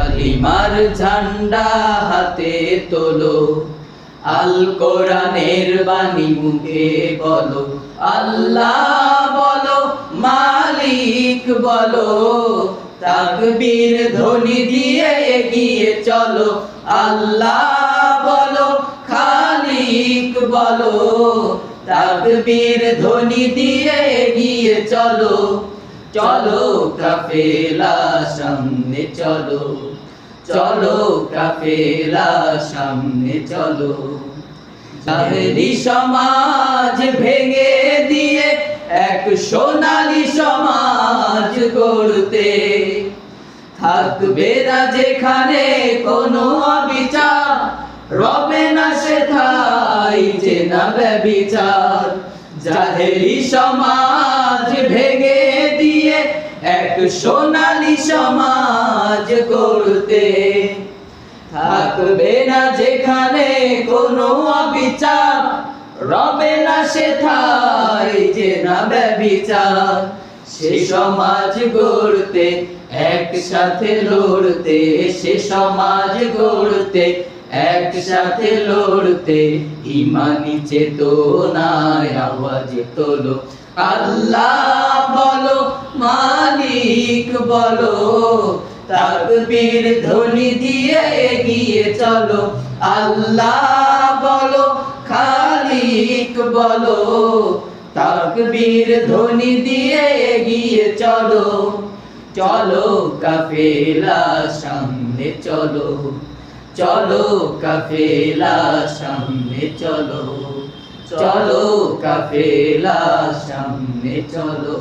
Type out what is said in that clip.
কালিমার ঝান্ডা হাতে তোলো। আল কোরআনের বাণী মুখে বলো। আল্লাহ বলো, মালিক বলো। তাকবীর ধ্বনি দিয়ে এগিয়ে চলো। আল্লাহ বলো, খালিক বলো। তাকবীর ধ্বনি দিয়ে এগিয়ে চলো। চলো কাফেলা সামনে চলো চলো কাফেলা সামনে চলো। জাহেরি সমাজ ভেঙে দিয়ে এক সোনালী সমাজ গড়তে থাকবে না যেখানে কোনো অবিচার, রবে না সে থাই যে না ব্যবিচার। জাহেরি সমাজ ভেঙে সোনালী সমাজ গড়তে থাকবে না যেখানে কোনো অবিচার। রবে না সেথাই যে না ব্যবিচার সে সমাজ গড়তে একসাথে লড়তে, সে সমাজ গড়তে একসাথে লড়তে ইমানি চেতনায় আওয়াজ তোলো। আল্লাহ মালিক বলো, তাকবীর ধ্বনি দিয়ে এগিয়ে চলো। আল্লাহ বলো, খালিক বলো, তাকবীর ধ্বনি দিয়ে এগিয়ে চলো। চলো কাফেলা সামনে চলো চলো কাফেলা সামনে চলো চলো কাফেলা সামনে চলো।